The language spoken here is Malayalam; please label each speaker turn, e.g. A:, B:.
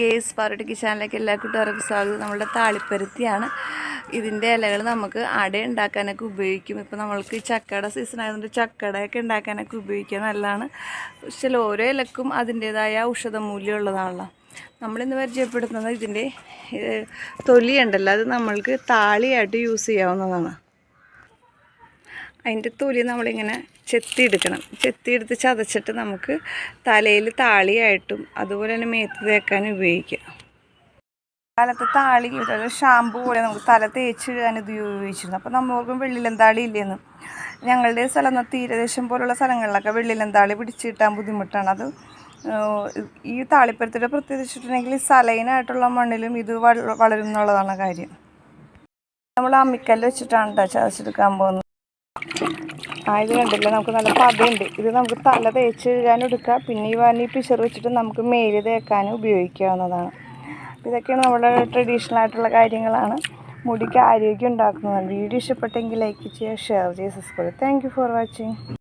A: കേസ് പാറട്ടിക്ക് ചാനലിലേക്ക് എല്ലാ കൂട്ടുകാർക്കും സ്വാഗതം. നമ്മുടെ താളിപ്പരുത്തിയാണ്. ഇതിന്റെ ഇലകൾ നമുക്ക് അട ഉണ്ടാക്കാനൊക്കെ ഉപയോഗിക്കും. ഇപ്പോൾ നമ്മൾക്ക് ചക്കയുടെ സീസൺ ആയതുകൊണ്ട് ചക്കടയൊക്കെ ഉണ്ടാക്കാനൊക്കെ ഉപയോഗിക്കുക നല്ലതാണ്. പക്ഷേ ഓരോ ഇലക്കും അതിന്റേതായ ഔഷധ മൂല്യം ഉള്ളതാണല്ലോ. നമ്മളിന്ന് പരിചയപ്പെടുത്തുന്നത് ഇതിന്റെ തൊലിയുണ്ടല്ലോ. അത് നമ്മൾക്ക് താളിയായിട്ട് യൂസ് ചെയ്യാവുന്നതാണ്. അതിന്റെ തൊലി നമ്മളിങ്ങനെ ചെത്തിയെടുക്കണം. ചെത്തിയെടുത്ത് ചതച്ചിട്ട് നമുക്ക് തലയിൽ താളിയായിട്ടും അതുപോലെ തന്നെ മേത്ത് തേക്കാനും ഉപയോഗിക്കാം. കാലത്ത് താളി ഷാമ്പു പോലെ നമുക്ക് തല തേച്ച് ഇടാൻ ഇത് ഉപയോഗിച്ചിരുന്നു. അപ്പോൾ നമ്മൾക്കും വെള്ളിലെന്താളി ഇല്ലെന്ന്. ഞങ്ങളുടെ സ്ഥലം തീരദേശം പോലുള്ള സ്ഥലങ്ങളിലൊക്കെ വെള്ളിലെന്താളി പിടിച്ച് കിട്ടാൻ ബുദ്ധിമുട്ടാണ്. അത് ഈ താളിപ്പരത്തിന്റെ പ്രത്യേകിച്ച് വെച്ചിട്ടുണ്ടെങ്കിൽ സലൈനായിട്ടുള്ള മണ്ണിലും ഇത് വള- വളരും എന്നുള്ളതാണ് കാര്യം. നമ്മൾ അമ്മിക്കല്ല് വെച്ചിട്ടാണ് ചതച്ചെടുക്കാൻ പോകുന്നത്. ആ ഇത് കണ്ടില്ല? നമുക്ക് നല്ല പതയുണ്ട്. ഇത് നമുക്ക് തല തേച്ച് കഴുകാനും എടുക്കാം. പിന്നെ ഈ വാനി പിശർ വെച്ചിട്ട് നമുക്ക് മേൽ തേക്കാനും ഉപയോഗിക്കാവുന്നതാണ്. ഇതൊക്കെയാണ് നമ്മുടെ ട്രഡീഷണൽ ആയിട്ടുള്ള കാര്യങ്ങളാണ്. മുടിക്ക് ആരോഗ്യം ഉണ്ടാക്കുന്നതാണ്. വീഡിയോ ഇഷ്ടപ്പെട്ടെങ്കിൽ ലൈക്ക് ചെയ്യുക ഷെയർ ചെയ്യുക സബ്സ്ക്രൈബ് താങ്ക് ഫോർ വാച്ചിങ്